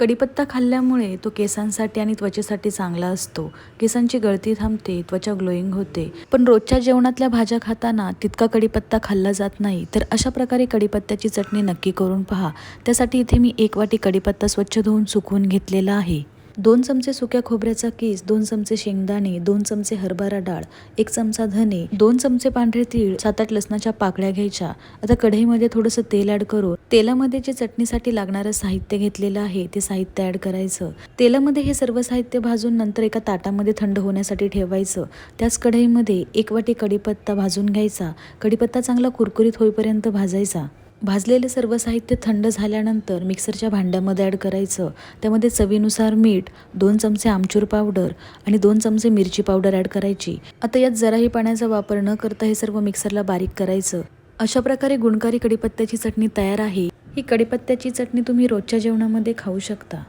कढीपत्ता खाल्ल्यामुळे तो केसांसाठी आणि त्वचेसाठी चांगला असतो. केसांची गळती थांबते त्वचा ग्लोईंग होते. पण रोजच्या जेवणातल्या भाज्या खाताना तितका कढीपत्ता खाल्ला जात नाही तर अशा प्रकारे कढीपत्त्याची चटणी नक्की करून पहा. त्यासाठी इथे मी एक वाटी कढीपत्ता स्वच्छ धुवून सुकवून घेतलेला आहे. दोन चमचे सुक्या खोबऱ्याचा केस दोन चमचे शेंगदाणे दोन चमचे हरभरा डाळ एक चमचा धने दोन चमचे पांढरे तीळ सात आठ लसणाच्या पाकळ्या घ्यायच्या. आता कढईमध्ये थोडंसं तेल ऍड करून तेलामध्ये जे चटणीसाठी लागणारं साहित्य घेतलेलं आहे ते साहित्य ऍड करायचं. तेलामध्ये हे सर्व साहित्य भाजून नंतर एका ताटामध्ये थंड होण्यासाठी ठेवायचं. त्याच कढईमध्ये एक वाटी कढीपत्ता भाजून घ्यायचा. कढीपत्ता चांगला कुरकुरीत होईपर्यंत भाजायचा. भाजलेले सर्व साहित्य थंड झाल्यानंतर मिक्सरच्या भांड्यामध्ये ॲड करायचं. त्यामध्ये चवीनुसार मीठ दोन चमचे आमचूर पावडर आणि दोन चमचे मिरची पावडर ॲड करायची. आता यात जराही पाण्याचा वापर न करता हे सर्व मिक्सरला बारीक करायचं. अशा प्रकारे गुणकारी कडीपत्त्याची चटणी तयार आहे. ही कडीपत्त्याची चटणी तुम्ही रोजच्या जेवणामध्ये खाऊ शकता.